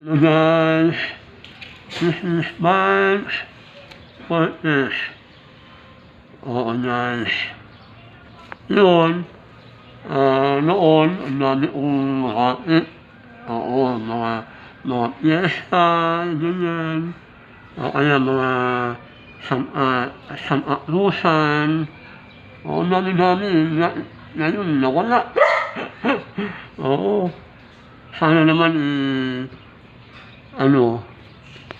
Hello guys, this is my podcast. Oo guys. Yun, ah noon, ang dami kong makakit. Oo, mga, mga piyesta, ganyan. O kaya mga sama, samaklusan. Oo, dami-dami. Ngayon, nawala. Oo. Sana naman eh, ano,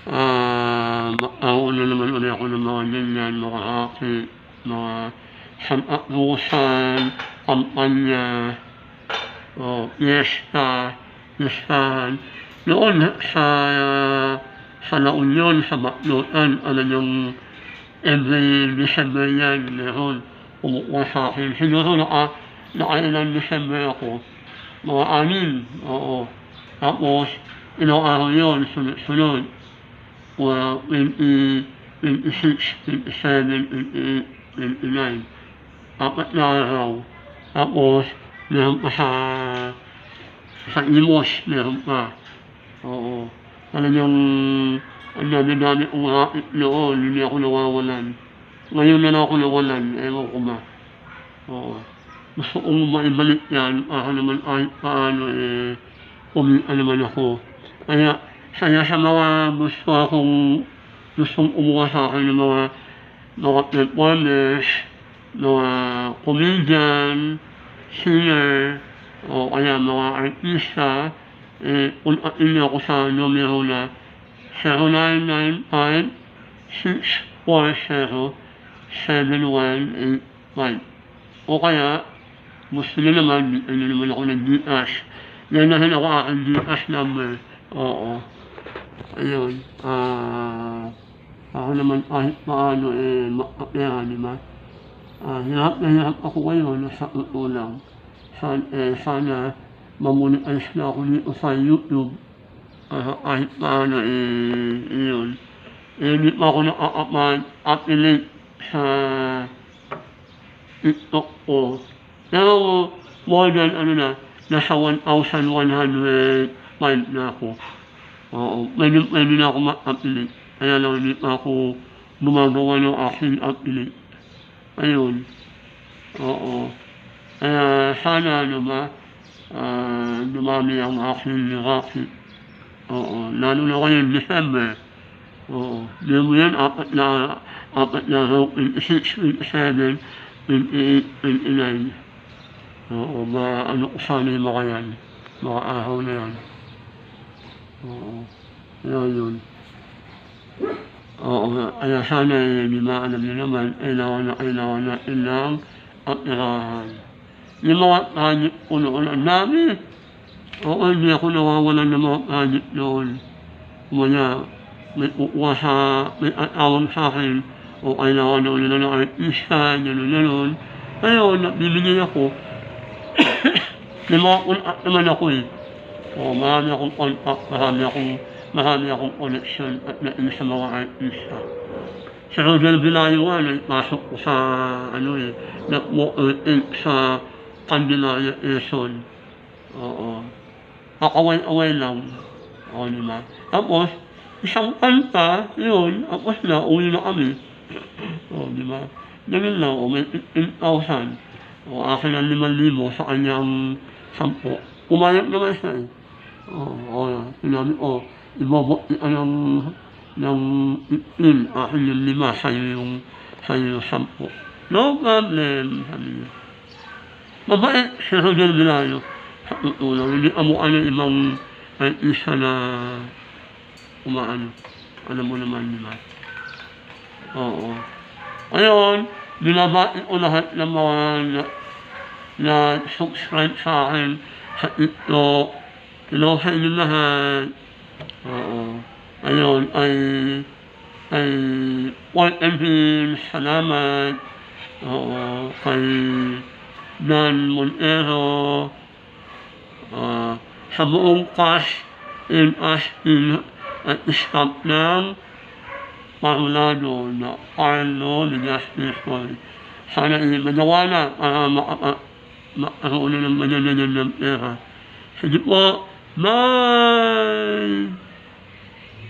ah, makauna naman ulit ako ng mga ganyan, mga haki, mga samaklusan, kampanya, o piyesta, piestahan. Noon sa, sa La Union, sa Baklutan, ano yung every December yan, meron kumukuha sa akin. Siguro naka, nakailang December ako. Mga anin, oo. Tapos, ilang araw yun, sunod-sunod. Well, 20, 26, 27, 28, 29. Apat na araw. Tapos, meron pa sa, sa Imos, meron pa. Oo. Ano yung, ang dami-dami kong rakit noon, hindi ako nawawalan. Ngayon na lang ako nawalan, ewan ko ba. Oo. Gusto kong maibalik yan, para naman kahit paano eh, kumita naman. Kaya, saya sa mga gusto akong, gustong umuha sa akin ng mga, mga performers, mga comedian, singer, o kaya mga artista, eh, kontakin niyo ako sa numero na 0995-640-7185. O kaya, gusto nyo naman, nyo naman ako ng Gcash. Ganahan ako aking Gcash number. Oo. Ayun. Ah, ako naman kahit paano eh, makapera, di ba? Ah, hirap na hirap ako ngayon sa totoo lang. Sana, eh, sana mamonetize na ako dito sa YouTube. Ah, kahit paano eh, yun. Eh, hindi pa ako nakaka-affiliate sa TikTok ko. Pero more than ano na, nasa 1,105 na ako. Oo, pwede, pwede na ako ma-affiliate. Kaya lang hindi pa ako gumagawa ng aking affiliate. Ayun. Oo. Kaya sana ano ba, ah, dumami ang aking racket. Oo, lalo na ngayon December. Oo, di mo yan, apat na, apat na araw, 26, 27, 28, 29. Oo, ma, ano ko sana yung mga yan, mga araw na yan. Oo, kaya yun. Oo, kaya sana eh, di ba, alam niyo naman, kailangan na kailangan natin ng atirahan. Yung mga project ko noon, ang dami. Oo, hindi ako nawawalan ng mga project noon. Kumanya, may kukuha sa, may atawag sa akin, o kailangan daw nila ng artista, gano'n, gano'n. Ngayon, nabibigyan ako. may mga contact naman ako eh. Oo, marami akong contact, marami akong, marami akong connection at natin sa mga artista. Sa Rodel Villanueva, nagpasok ko sa, ano eh, nag-walk sa Candelaria Quezon. Oo. Kakaway-away lang. Oo, di ba? Tapos, isang kanta, yun, tapos na, uwi na kami. Oo, di? Ganun lang, o, may 15,000. O, akin ang 5,000, sa kanya ang 10. Pumayag naman siya eh. Oo, oo, sinabi ko, ibabot ng, ng 15, akin yung 5, sa'yo yung, sa'yo yung 10. No problem, sabi niya. Mabait si Rodel Villayo sa tutulong. Hindi kamukha ng ibang artista na umaano. Alam mo naman, ba? Oo. Ngayon, binabati ko lahat ng mga na subscribe sa akin sa TikTok. Hello sa inyo lahat. Oo. Ayun, ay ay Paul Emil, salamat. Oo, kay Dan Montero, ah, sa buong cast in Austin at staff ng Parlado na Carlo Legaspi School. Sana ay magawa na para makapa, makaroon na ng madalagan ng pera. Sige po, Bye!